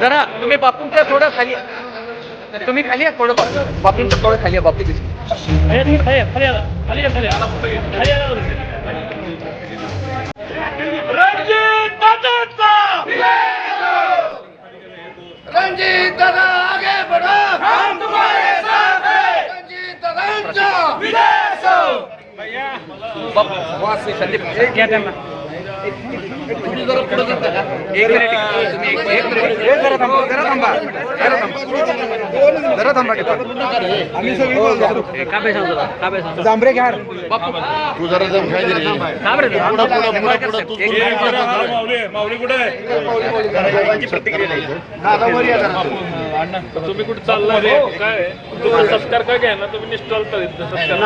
जरा तुम्ही बापूंच्या थोडं खाली. तुम्ही खाली या थोडं बा- बापूंच्या थोडं खाली या बापू. रंजीत दादा आगे बढ़ो हम तुम्हारे साथ हैं रंजीत दादा विदेश हो बापू वास आहे, संदीप. तुम्ही जरा पुढं जाता का? एक मिनिट तुम्ही. एक- एक मिनिट. ए, जरा थांबा जरा थांबा. जरा थांबा. जरा थांबा टिपा. जांभरे घ्या बापू. तू जरा जम खाई दे का बरं? पुढं, पुढं, पुढं, पुढं, तू- एक तू- मिनिट. माऊली माऊली कुठे आहे? तुम्ही तुम्ही कुठे चालला रे? काय? तुम्ही सत्कार का घ्या ना तुम्ही निष्ठल करीत सत्कार.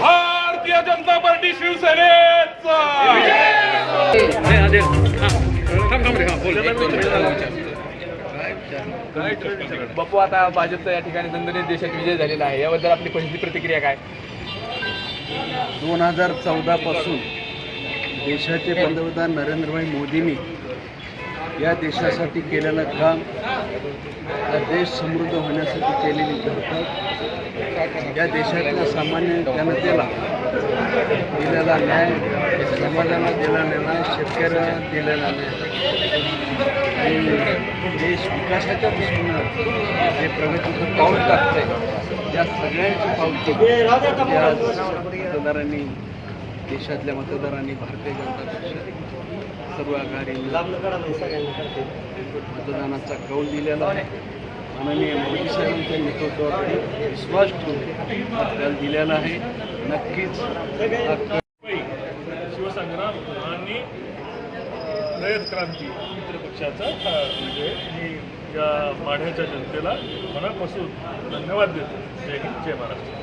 भारतीय जनता पार्टी शिवसेनेचा. बापू आता भाजपचा या ठिकाणी दणदणीत देशात विजय झालेला आहे. याबद्दल आपली पहिली प्रतिक्रिया काय? दोन हजार चौदा पासून देशाचे पंतप्रधान नरेंद्रभाई मोदींनी या देशासाठी केलेलं काम हा देश समृद्ध होण्यासाठी केलेली धडपड या देशातल्या सामान्य जनतेला दिलेला न्याय समाजाला दिलेला न्याय शेतकऱ्यांना दिलेला न्याय. आणि देश विकासाच्या दृष्टीनं जे प्रगतीचं पाऊल टाकतंय या सगळ्यांची पाऊल या मतदारांनी देशातल्या मतदारांनी भारतीय जनता पक्ष सर्व आघाडी मतदानाचा कौल दिलेला आहे. माननीय मोदी साहेबांच्या नेतृत्वाखाली विश्वास ठेवून कल दिलेला आहे. नक्कीच शिवसंग्राम आणि रयत क्रांती मित्रपक्षाचा म्हणजे या माढ्याच्या जनतेला मनापासून धन्यवाद देतो. जय हिंद जय महाराष्ट्र.